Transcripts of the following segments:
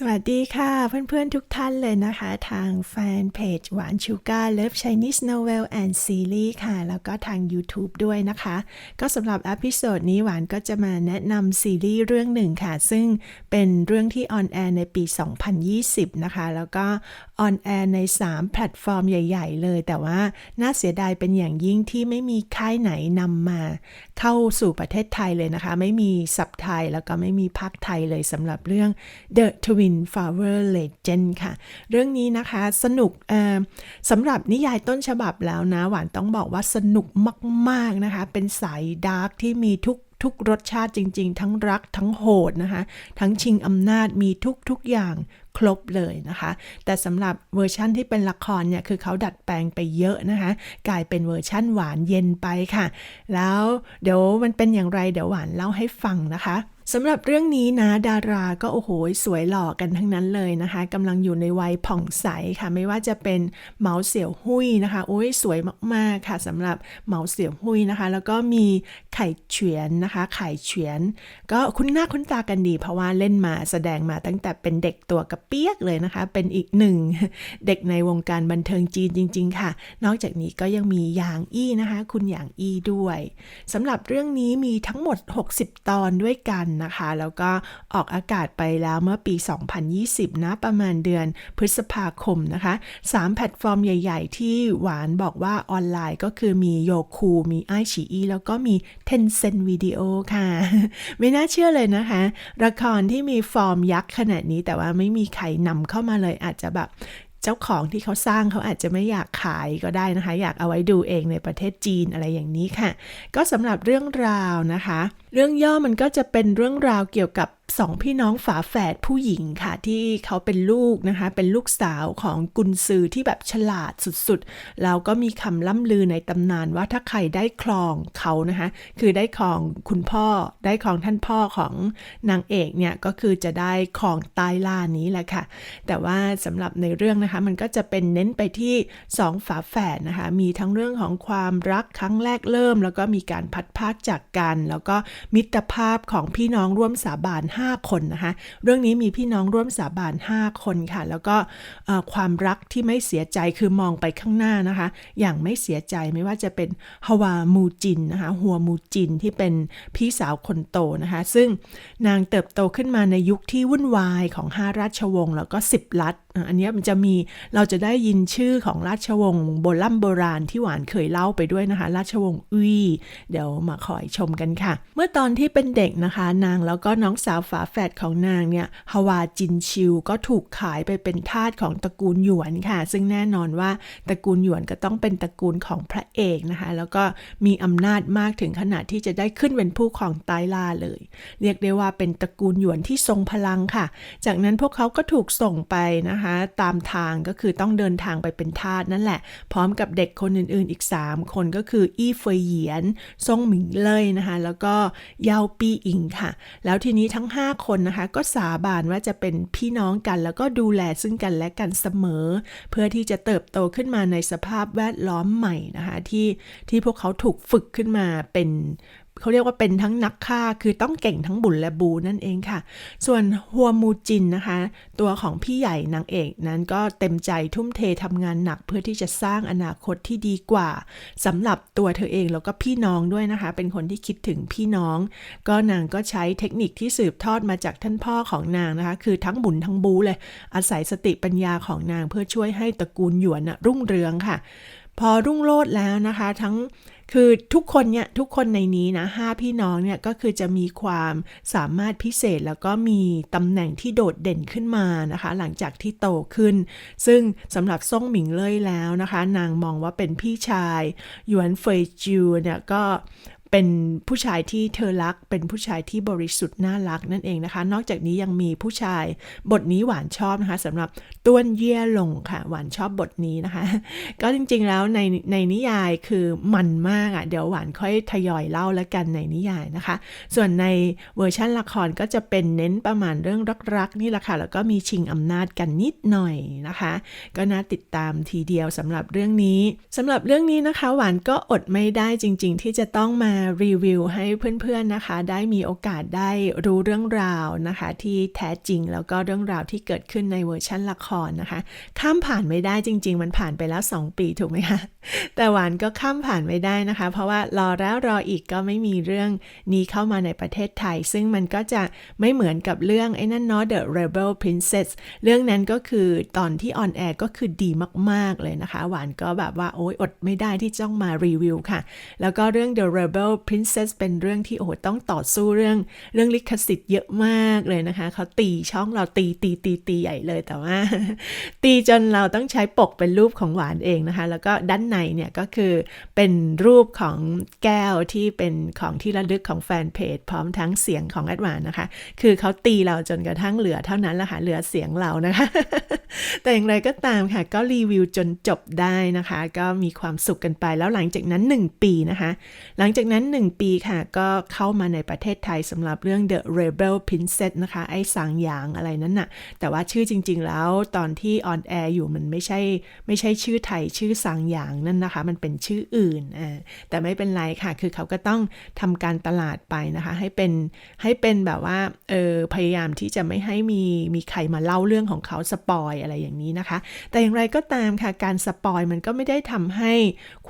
สวัสดีค่ะเพื่อนๆทุกท่านเลยนะคะ ทางแฟนเพจหวานชูการเลิฟ Chinese Novel and Series ค่ะ แล้วก็ทาง YouTube ด้วยนะคะ ก็สำหรับอพิโซดนี้หวานก็จะมาแนะนำซีรีส์เรื่องหนึ่งค่ะ ซึ่งเป็นเรื่องที่ออนแอร์ในปี 2020 นะคะ แล้วก็ออนแอร์ใน 3 แพลตฟอร์มใหญ่ ๆ เลย แต่ว่าน่าเสียดายเป็นอย่างยิ่งที่ไม่มีค่ายไหนนำมาเข้าสู่ประเทศไทยเลยนะคะ ไม่มีซับไทยแล้วก็ไม่มีภาคไทยเลยสำหรับเรื่อง The Twin Flower Legend ค่ะ เรื่องนี้นะคะสนุกสำหรับนิยายต้นฉบับแล้วนะ หวานต้องบอกว่าสนุกมาก ๆ นะคะ เป็นสายดาร์กที่มีทุกทุกรสชาติจริง ๆ ทั้งรักทั้งโหดนะคะ ทั้งชิงอำนาจมีทุกทุกอย่างครบเลยนะคะ แต่สำหรับเวอร์ชั่นที่เป็นละครเนี่ย คือเขาดัดแปลงไปเยอะนะคะ กลายเป็นเวอร์ชั่นหวานเย็นไปค่ะ แล้วเดี๋ยวมันเป็นอย่างไรเดี๋ยวหวานเล่าให้ฟังนะคะ สำหรับเรื่องนี้นะดาราก็โอ้โหสวยหล่อกันทั้งนั้นเลยนะคะกำลังอยู่ในวัยผ่องใสค่ะ ไม่ว่าจะเป็นเหมาเสี่ยวหุยนะคะโอ้ยสวยมากๆค่ะสำหรับเหมาเสี่ยวหุยนะคะ แล้วก็มีไข่เฉียนนะคะ ไข่เฉียน ก็คุ้นหน้าคุ้นตากันดี เพราะว่าเล่นมาแสดงมาตั้งแต่เป็นเด็กตัวกระเปียกเลยนะคะ เป็นอีกหนึ่งเด็กในวงการบันเทิงจีนจริง ๆ ค่ะ นอกจากนี้ก็ยังมีหยางอี้นะคะ คุณหยางอี้ด้วยสำหรับเรื่องนี้มีทั้งหมด 60 ตอนด้วยกันนะคะ แล้วก็ออกอากาศไปแล้วเมื่อปี 2020 นะ ประมาณเดือนพฤษภาคมนะคะ 3 แพลตฟอร์มใหญ่ ๆ ที่หวานบอกว่าออนไลน์ก็คือมีโยคูมีไอชีอีแล้วก็มี Tencent Video ค่ะ ไม่น่าเชื่อเลยนะคะ ละครที่มีฟอร์มยักษ์ขนาดนี้แต่ว่าไม่มีใครนำเข้ามาเลยอาจจะแบบ เจ้าของที่เขาสร้างเขาอาจจะไม่อยากขายก็ได้นะคะ อยากเอาไว้ดูเองในประเทศจีนอะไรอย่างนี้ค่ะ ก็สำหรับเรื่องราวนะคะ เรื่องย่อมันก็จะเป็นเรื่องราวเกี่ยวกับสองพี่น้องฝาแฝดผู้หญิงค่ะที่เขาเป็นลูกนะคะ เป็นลูกสาวของกุนซือที่แบบฉลาดสุดๆ แล้วก็มีคำล่ำลือในตำนานว่าถ้าใครได้ครองเขานะคะ คือได้ครองคุณพ่อได้ครองท่านพ่อของนางเอกเนี่ย ก็คือจะได้ครองใต้ล่านี้แหละค่ะ แต่ว่าสำหรับในเรื่องนะคะ มันก็จะเป็นเน้นไปที่สองฝาแฝดนะคะ มีทั้งเรื่องของความรักครั้งแรกเริ่ม แล้วก็มีการพัดพากจากกัน แล้วก็มิตรภาพของพี่น้องร่วมสาบาน5 คนนะคะ เรื่องนี้มีพี่น้องร่วมสาบาน 5 คนค่ะ แล้วก็ความรักที่ไม่เสียใจคือมองไปข้างหน้านะคะ อย่างไม่เสียใจไม่ว่าจะเป็นฮวามูจินนะคะหัวมูจินที่เป็นพี่สาวคนโตนะคะ ซึ่งนางเติบโตขึ้นมาในยุคที่วุ่นวายของห้าราชวงศ์แล้วก็ 10 รัฐอันนี้มันจะมีเราจะได้ยินชื่อของราชวงศ์โบราณโบราณที่หวานเคยเล่าไปด้วยนะคะ ราชวงศ์อุ้ยเดี๋ยวมาคอยชมกันค่ะ เมื่อตอนที่เป็นเด็กนะคะ นางแล้วก็น้องสาวฝาแฝดของนางเนี่ยฮาวาจินชิวก็ถูกขายไปเป็นทาสของตระกูลหยวนค่ะ ซึ่งแน่นอนว่าตระกูลหยวนก็ต้องเป็นตระกูลของพระเอกนะคะ แล้วก็มีอำนาจมากถึงขนาดที่จะได้ขึ้นเป็นผู้ของใต้ล่าเลย เรียกได้ว่าเป็นตระกูลหยวนที่ทรงพลังค่ะ จากนั้นพวกเขาก็ถูกส่งไปนะคะ ตามทางก็คือต้องเดินทางไปเป็นทาสนั่นแหละ พร้อมกับเด็กคนอื่นๆอีก 3 คนก็คืออี้เฟยเหยียนซงหมิงเล่ยนะคะ แล้วก็เยาปีอิงค่ะ แล้วทีนี้ทั้ง5 คนนะคะ ก็สาบานว่าจะเป็นพี่น้องกันแล้วก็ดูแลซึ่งกันและกันเสมอ เพื่อที่จะเติบโตขึ้นมาในสภาพแวดล้อมใหม่นะคะที่ที่พวกเขาถูกฝึกขึ้นมาเป็น เขาเรียกว่าเป็นทั้งนักฆ่าคือต้องเก่งทั้งบุญและบูนั่นเองค่ะ ส่วนฮัวมูจินนะคะ ตัวของพี่ใหญ่นางเอกนั้นก็เต็มใจทุ่มเททำงานหนักเพื่อที่จะสร้างอนาคตที่ดีกว่าสำหรับตัวเธอเองแล้วก็พี่น้องด้วยนะคะ เป็นคนที่คิดถึงพี่น้อง ก็นางก็ใช้เทคนิคที่สืบทอดมาจากท่านพ่อของนางนะคะ คือทั้งบุญทั้งบูเลย อาศัยสติปัญญาของนางเพื่อช่วยให้ตระกูลหยวนนะรุ่งเรืองค่ะ พอรุ่งโรจน์แล้วนะคะ ทั้ง คือทุกคนเนี่ยทุกคนในนี้นะห้าพี่น้องเนี่ยก็คือจะมีความสามารถพิเศษแล้วก็มีตำแหน่งที่โดดเด่นขึ้นมานะคะ หลังจากที่โตขึ้น ซึ่งสำหรับซ่งหมิงเล่ยแล้วนะคะ นางมองว่าเป็นพี่ชายหยวนเฟยจิวเนี่ยก็ เป็นผู้ชายที่เธอรัก เป็นผู้ชายที่บริสุทธิ์น่ารักนั่นเองนะคะ นอกจากนี้ยังมีผู้ชายบทนี้หวานชอบนะคะสำหรับต้วนเย่หลงค่ะ หวานชอบบทนี้นะคะ ก็จริงๆแล้วในในนิยายคือมันมากอะ่ะเดี๋ยวหวานค่อยทยอยเล่าแล้วกันในนิยายนะคะ ส่วนในเวอร์ชั่นละครก็จะเป็นเน้นประมาณเรื่องรักๆนี่แหละค่ะแล้วก็มีชิงอำนาจกันนิดหน่อยนะคะ ก็น่าติดตามทีเดียวสำหรับเรื่องนี้สำหรับเรื่องนี้นะคะ หวานก็อดไม่ได้จริง ๆ ที่จะต้องมารีวิวให้เพื่อนๆนะคะ ได้มีโอกาสได้รู้เรื่องราวนะคะ ที่แท้จริงแล้วก็เรื่องราวที่เกิดขึ้นในเวอร์ชันละครนะคะ ข้ามผ่านไม่ได้จริง ๆ มันผ่านไปแล้ว 2 ปีถูกไหมคะแต่หวานก็ข้ามผ่านไม่ได้นะคะ เพราะว่ารอแล้วรออีกก็ไม่มีเรื่องนี้เข้ามาในประเทศไทย ซึ่งมันก็จะไม่เหมือนกับเรื่องไอ้นั่นเนาะ The Rebel Princess เรื่องนั้นก็คือตอนที่ออนแอร์ก็คือดีมาก ๆเลยนะคะ หวานก็แบบว่าโอ๊ยอดไม่ได้ที่จะต้องมารีวิวค่ะ แล้วก็เรื่อง The Rebel Princess เป็นเรื่องที่โอ้โหต้องต่อสู้เรื่องเรื่องลิขสิทธิ์เยอะมากเลยนะคะเขาตีช่องเราตีตีตีตีใหญ่เลยแต่ว่า ตีจนเราต้องใช้ปกเป็นรูปของหวานเองนะคะ แล้วก็ด้านในเนี่ยก็คือเป็นรูปของแก้วที่เป็นของที่ระลึกของแฟนเพจ พร้อมทั้งเสียงของแอดวานนะคะ คือเขาตีเราจนกระทั่งเหลือเท่านั้นละค่ะเหลือเสียงเรานะคะ แต่อย่างไรก็ตามค่ะก็รีวิวจนจบได้นะคะ ก็มีความสุขกันไปแล้วหลังจากนั้น 1 ปีนะคะ หลังจากนั้นั้น 1 ปีค่ะ ก็เข้ามาในประเทศไทยสำหรับเรื่อง The Rebel Princess นะคะ ไอ้สางหยางอะไรนั้นน่ะ แต่ว่าชื่อจริง ๆ แล้วตอนที่ออนแอร์อยู่มันไม่ใช่ ไม่ใช่ชื่อไทยชื่อสางหยางนั่นนะคะ มันเป็นชื่ออื่นอ่าแต่ไม่เป็นไรค่ะ คือเขาก็ต้องทำการตลาดไปนะคะ ให้เป็นให้เป็นแบบว่าเออพยายามที่จะไม่ให้มีมีใครมาเล่าเรื่องของเขาสปอยอะไรอย่างนี้นะคะ แต่อย่างไรก็ตามค่ะการสปอยมันก็ไม่ได้ทำให้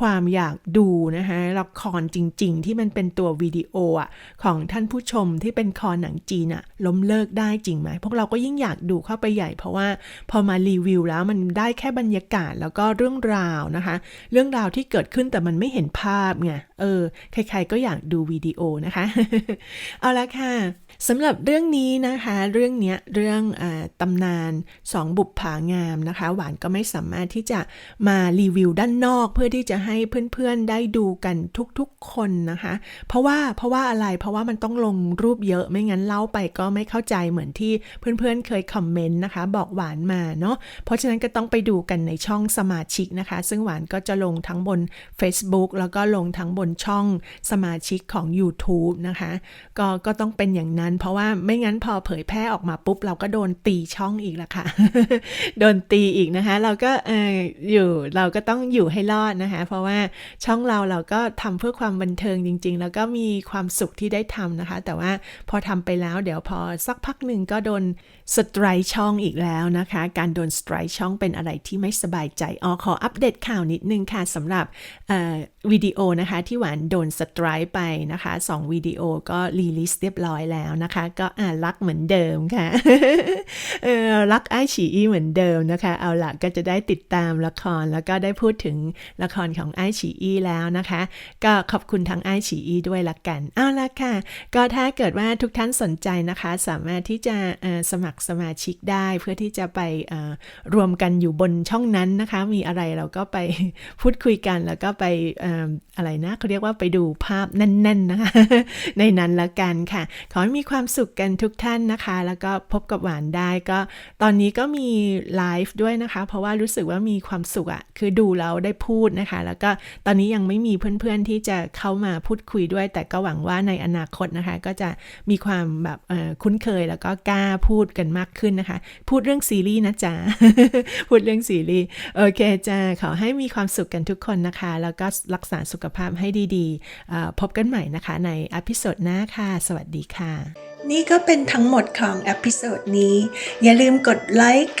ความอยากดูนะคะละครจริงที่มันเป็นตัววิดีโออะของท่านผู้ชมที่เป็นคอหนังจีนอะล้มเลิกได้จริงไหมพวกเราก็ยิ่งอยากดูเข้าไปใหญ่เพราะว่าพอมารีวิวแล้วมันได้แค่บรรยากาศแล้วก็เรื่องราวนะคะ เรื่องราวที่เกิดขึ้นแต่มันไม่เห็นภาพไงเออใครๆก็อยากดูวิดีโอนะคะ เอาละค่ะสำหรับเรื่องนี้นะคะ เรื่องเนี้ยเรื่องอตำนานสองบุปผางามนะคะ หวานก็ไม่สามารถที่จะมารีวิวด้านนอก เพื่อที่จะให้เพื่อนๆได้ดูกันทุกๆคนนะคะ เพราะว่าเพราะว่าอะไรเพราะว่ามันต้องลงรูปเยอะไม่งั้นเล่าไปก็ไม่เข้าใจเหมือนที่เพื่อนๆเคยคอมเมนต์นะคะ บอกหวานมาเนาะเพราะฉะนั้นก็ต้องไปดูกันในช่องสมาชิกนะคะ ซึ่งหวานก็จะลงทั้งบน Facebook แล้วก็ลงทั้งบนช่องสมาชิกของ YouTube นะคะ ก็ก็ต้องเป็นอย่างนั้น เพราะว่าไม่งั้นพอเผยแพร่ออกมาปุ๊บ เราก็โดนตีช่องอีกละค่ะ โดนตีอีกนะคะ เราก็เอออยู่เราก็ต้องอยู่ให้รอดนะคะ เพราะว่าช่องเราเราก็ทำเพื่อความบันเทิงงจริง ๆ แล้วก็มีความสุขที่ได้ทำนะคะ แต่ว่าพอทำไปแล้วเดี๋ยวพอสักพักหนึ่งก็โดนสไตร์ช่องอีกแล้วนะคะ การโดนสไตร์ช่องเป็นอะไรที่ไม่สบายใจอ๋อขออัปเดตข่าวนิดนึงค่ะสำหรับวิดีโอนะคะที่หวานโดนสไตร์ไปนะคะ2วิดีโอก็รีลิสเรียบร้อยแล้วนะคะ ก็อ่ารักเหมือนเดิมค่ะเออรักไอฉีอีเหมือนเดิมนะคะ เอาละก็จะได้ติดตามละครแล้วก็ได้พูดถึงละครของไอฉีอีแล้วนะคะ ก็ขอบคุณทางไอฉีอีด้วยละกัน เอาละค่ะ ก็ถ้าเกิดว่าทุกท่านสนใจนะคะ สามารถที่จะสมัครสมาชิกได้ เพื่อที่จะไปรวมกันอยู่บนช่องนั้นนะคะ มีอะไรเราก็ไปพูดคุยกันแล้วก็ไปอะไรนะเขาเรียกว่าไปดูภาพแน่นๆนะคะในนั้นละกันค่ะ ขอให้มีความสุขกันทุกท่านนะคะ แล้วก็พบกับหวานได้ก็ตอนนี้ก็มีไลฟ์ด้วยนะคะ เพราะว่ารู้สึกว่ามีความสุขอะคือดูแล้วได้พูดนะคะ แล้วก็ตอนนี้ยังไม่มีเพื่อนๆที่จะเข้ามาพูดคุยด้วย แต่ก็หวังว่าในอนาคตนะคะ ก็จะมีความแบบคุ้นเคยแล้วก็กล้าพูดกันมากขึ้นนะคะ พูดเรื่องซีรีส์นะจ๊ะ พูดเรื่องซีรีส์ โอเคจ้าขอให้มีความสุขกันทุกคนนะคะ แล้วก็รักษาสุขภาพให้ดีๆ พบกันใหม่นะคะในอพิโซดหน้าค่ะ สวัสดีค่ะ นี่ก็เป็นทั้งหมดของอพิโซดนี้ อย่าลืมกดไลค์